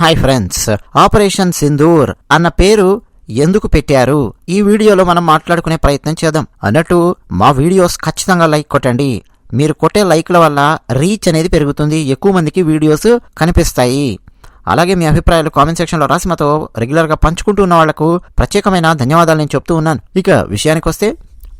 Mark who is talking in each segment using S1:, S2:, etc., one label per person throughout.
S1: Hi friends operation Sindoor అన్న పేరు ఎందుకు పెట్టారు? ఈ వీడియోలో మనం మాట్లాడుకునే ప్రయత్నం చేద్దాం. అన్నట్టు మా వీడియోస్ ఖచ్చితంగా లైక్ కొట్టండి. మీరు కొట్టే లైక్ల వల్ల రీచ్ అనేది పెరుగుతుంది. ఎక్కువ మందికి వీడియోస్ కనిపిస్తాయి. అలాగే మీ అభిప్రాయాలు కామెంట్ సెక్షన్లో రాసి మాతో రెగ్యులర్గా పంచుకుంటూ ఉన్న వాళ్ళకు ప్రత్యేకమైన ధన్యవాదాలు నేను చెప్తూ ఉన్నాను. ఇక విషయానికి వస్తే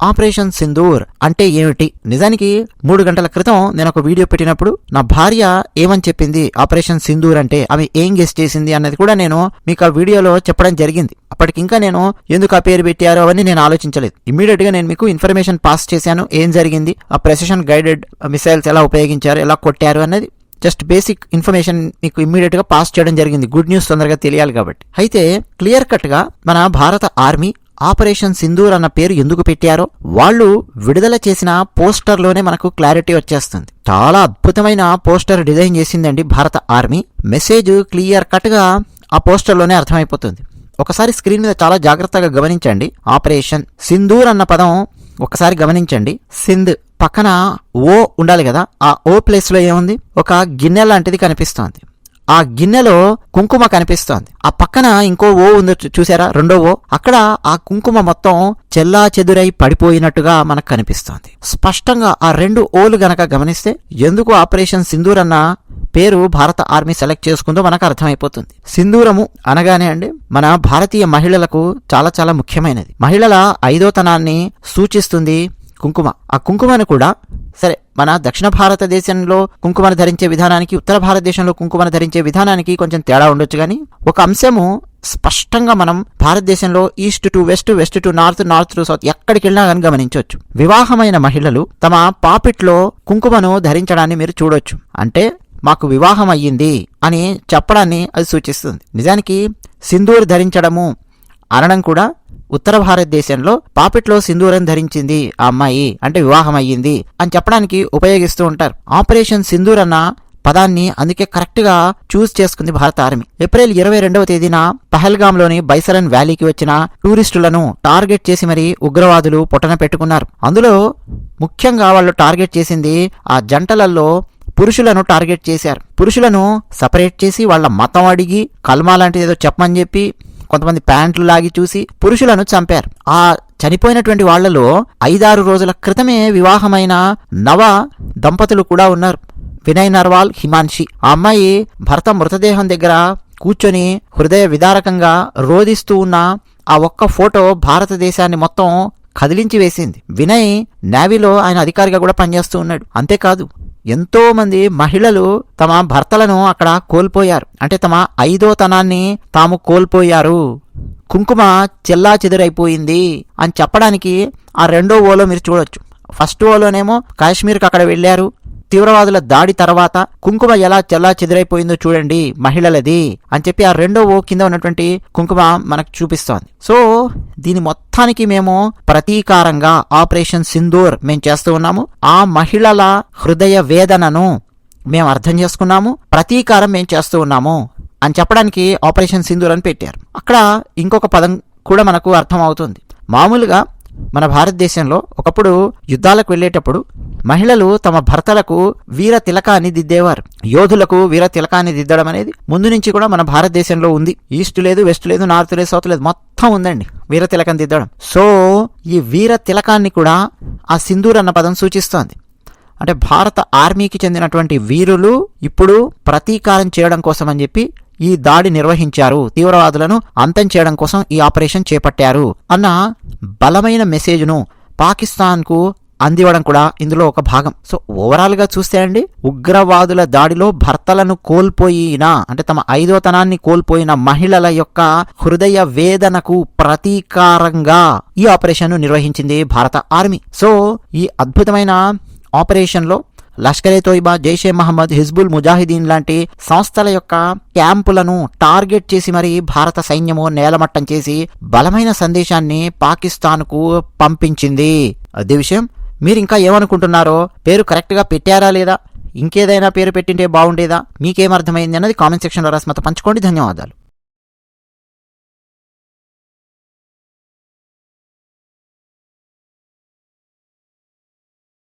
S1: ఆపరేషన్ సింధూర్ అంటే ఏమిటి? నిజానికి మూడు గంటల క్రితం నేను ఒక వీడియో పెట్టినప్పుడు నా భార్య ఏమని చెప్పింది? ఆపరేషన్ సింధూర్ అంటే ఆమె ఏం గెస్ట్ చేసింది అన్నది కూడా నేను మీకు ఆ వీడియోలో చెప్పడం జరిగింది. అప్పటికింకా నేను ఎందుకు ఆ పేరు పెట్టారో అవన్నీ నేను ఆలోచించలేదు. ఇమీడియట్గా నేను మీకు ఇన్ఫర్మేషన్ పాస్ చేశాను. ఏం జరిగింది? ఆ ప్రెసిషన్ గైడెడ్ మిసైల్స్ ఎలా ఉపయోగించారు? ఎలా కొట్టారు? అన్నది జస్ట్ బేసిక్ ఇన్ఫర్మేషన్ మీకు ఇమ్మీడియట్గా పాస్ చేయడం జరిగింది. గుడ్ న్యూస్ తొందరగా తెలియాలి కాబట్టి. అయితే క్లియర్ కట్గా మన భారత ఆర్మీ ఆపరేషన్ సింధూర్ అన్న పేరు ఎందుకు పెట్టారో వాళ్ళు విడుదల చేసిన పోస్టర్లోనే మనకు క్లారిటీ వచ్చేస్తుంది. చాలా అద్భుతమైన పోస్టర్ డిజైన్ చేసిందండి భారత ఆర్మీ. మెసేజ్ క్లియర్ కట్గా ఆ పోస్టర్లోనే అర్థమైపోతుంది. ఒకసారి స్క్రీన్ మీద చాలా జాగ్రత్తగా గమనించండి. ఆపరేషన్ సింధూర్ అన్న పదం ఒకసారి గమనించండి. సింధ్ పక్కన ఓ ఉండాలి కదా. ఆ ఓ ప్లేస్లో ఏముంది? ఒక గిన్నె లాంటిది కనిపిస్తోంది. ఆ గిన్నెలో కుంకుమ కనిపిస్తోంది. ఆ పక్కన ఇంకో ఓ ఉందో చూ- చూసారా? రెండో ఓ. అక్కడ ఆ కుంకుమ మొత్తం చెల్లా చెదురై పడిపోయినట్టుగా మనకు కనిపిస్తోంది. స్పష్టంగా ఆ రెండు ఓలు గనక గమనిస్తే ఎందుకు ఆపరేషన్ సింధూర్ అన్న పేరు భారత ఆర్మీ సెలెక్ట్ చేసుకుందో మనకు అర్థమైపోతుంది. సింధూరము అనగానే అండి మన భారతీయ మహిళలకు చాలా చాలా ముఖ్యమైనది. మహిళల ఐదోతనాన్ని సూచిస్తుంది కుంకుమ. ఆ కుంకుమను కూడా సరే మన దక్షిణ భారతదేశంలో కుంకుమను ధరించే విధానానికి ఉత్తర భారతదేశంలో కుంకుమను ధరించే విధానానికి కొంచెం తేడా ఉండొచ్చు కానీ ఒక అంశము స్పష్టంగా మనం భారతదేశంలో east to west west to north north to south ఎక్కడికి వెళ్ళినా కానీ గమనించవచ్చు. వివాహమైన మహిళలు తమ పాపిట్లో కుంకుమను ధరించడాన్ని మీరు చూడొచ్చు. అంటే మాకు వివాహం అయ్యింది అని చెప్పడాన్ని అది సూచిస్తుంది. నిజానికి సింధూరు ధరించడము అనడం కూడా ఉత్తర భారతదేశంలో పాపిట్లో సింధూరం ధరించింది ఆ అమ్మాయి అంటే వివాహం అయ్యింది అని చెప్పడానికి ఉపయోగిస్తూ ఉంటారు. ఆపరేషన్ సింధూర్ అన్న పదాన్ని అందుకే కరెక్ట్గా చూస్ చేసుకుంది భారత ఆర్మీ ఏప్రిల్ ఇరవై రెండవ తేదీన పహల్గాంలోని బైసరన్ వ్యాలీకి వచ్చిన టూరిస్టులను టార్గెట్ చేసి మరి ఉగ్రవాదులు పొట్టన పెట్టుకున్నారు. అందులో ముఖ్యంగా వాళ్ళు టార్గెట్ చేసింది ఆ జంటలలో పురుషులను టార్గెట్ చేశారు. పురుషులను సపరేట్ చేసి వాళ్ళ మతం అడిగి కల్మా లాంటిది ఏదో చెప్పమని చెప్పి కొంతమంది ప్యాంట్లు లాగి చూసి పురుషులను చంపారు. ఆ చనిపోయినటువంటి వాళ్ళలో ఐదారు రోజుల క్రితమే వివాహమైన నవ దంపతులు కూడా ఉన్నారు. వినయ్ నర్వాల్ హిమాన్షి. ఆ అమ్మాయి భర్త మృతదేహం దగ్గర కూర్చొని హృదయ విదారకంగా రోధిస్తూ ఉన్న ఆ ఒక్క ఫోటో భారతదేశాన్ని మొత్తం కదిలించి వేసింది. వినయ్ నేవీలో ఆయన అధికారిగా కూడా పనిచేస్తూ ఉన్నాడు. అంతేకాదు ఎంతోమంది మహిళలు తమ భర్తలను అక్కడ కోల్పోయారు. అంటే తమ ఐదోతనాన్ని తాము కోల్పోయారు. కుంకుమ చెల్లా చెదురైపోయింది అని చెప్పడానికి ఆ రెండో ఓలో మీరు చూడొచ్చు. ఫస్ట్ ఓలోనేమో కాశ్మీర్కి అక్కడ వెళ్ళారు. తీవ్రవాదుల దాడి తర్వాత కుంకుమ ఎలా చెల్లా చెదిరైపోయిందో చూడండి మహిళలది అని చెప్పి ఆ రెండో ఓ కింద ఉన్నటువంటి కుంకుమ మనకు చూపిస్తోంది. సో దీని మొత్తానికి మేము ప్రతీకారంగా ఆపరేషన్ సింధూర్ మేము చేస్తూ ఉన్నాము. ఆ మహిళల హృదయ వేదనను మేము అర్థం చేసుకున్నాము. ప్రతీకారం మేము చేస్తూ ఉన్నాము అని చెప్పడానికి ఆపరేషన్ సింధూర్ అని పెట్టారు. అక్కడ ఇంకొక పదం కూడా మనకు అర్థం అవుతుంది మామూలుగా మన భారతదేశంలో ఒకప్పుడు యుద్ధాలకు వెళ్ళేటప్పుడు మహిళలు తమ భర్తలకు వీర తిలకాన్ని దిద్దేవారు. యోధులకు వీర తిలకాన్ని దిద్దడం అనేది ముందు నుంచి కూడా మన భారతదేశంలో ఉంది. ఈస్ట్ లేదు వెస్ట్ లేదు నార్త్ లేదు సౌత్ లేదు మొత్తం ఉందండి వీర తిలకం దిద్దడం. సో ఈ వీర తిలకాన్ని కూడా ఆ సింధూర్ అన్న పదం సూచిస్తోంది. అంటే భారత ఆర్మీకి చెందినటువంటి వీరులు ఇప్పుడు ప్రతీకారం చేయడం కోసం అని చెప్పి ఈ దాడి నిర్వహించారు. తీవ్రవాదులను అంతం చేయడం కోసం ఈ ఆపరేషన్ చేపట్టారు అన్న బలమైన మెసేజ్ను పాకిస్తాన్కు అందివ్వడం కూడా ఇందులో ఒక భాగం. సో ఓవరాల్గా చూస్తే అండి ఉగ్రవాదుల దాడిలో భర్తలను కోల్పోయిన అంటే తమ ఐదోతనాన్ని కోల్పోయిన మహిళల యొక్క హృదయ వేదనకు ప్రతీకారంగా ఈ ఆపరేషన్ను నిర్వహించింది భారత ఆర్మీ. సో ఈ అద్భుతమైన ఆపరేషన్లో లష్కరే తోయిబా జైషే మహమ్మద్ హిజ్బుల్ ముజాహిదీన్ లాంటి సంస్థల యొక్క క్యాంపులను టార్గెట్ చేసి మరి భారత సైన్యము నేలమట్టం చేసి బలమైన సందేశాన్ని పాకిస్తాన్కు పంపించింది. అదే విషయం మీరు ఇంకా ఏమనుకుంటున్నారో పేరు కరెక్ట్గా పెట్టారా లేదా? ఇంకేదైనా పేరు పెట్టింటే బాగుండేదా? మీకేమర్థమైంది అన్నది కామెంట్ సెక్షన్లో రాసి మాతో పంచుకోండి. ధన్యవాదాలు.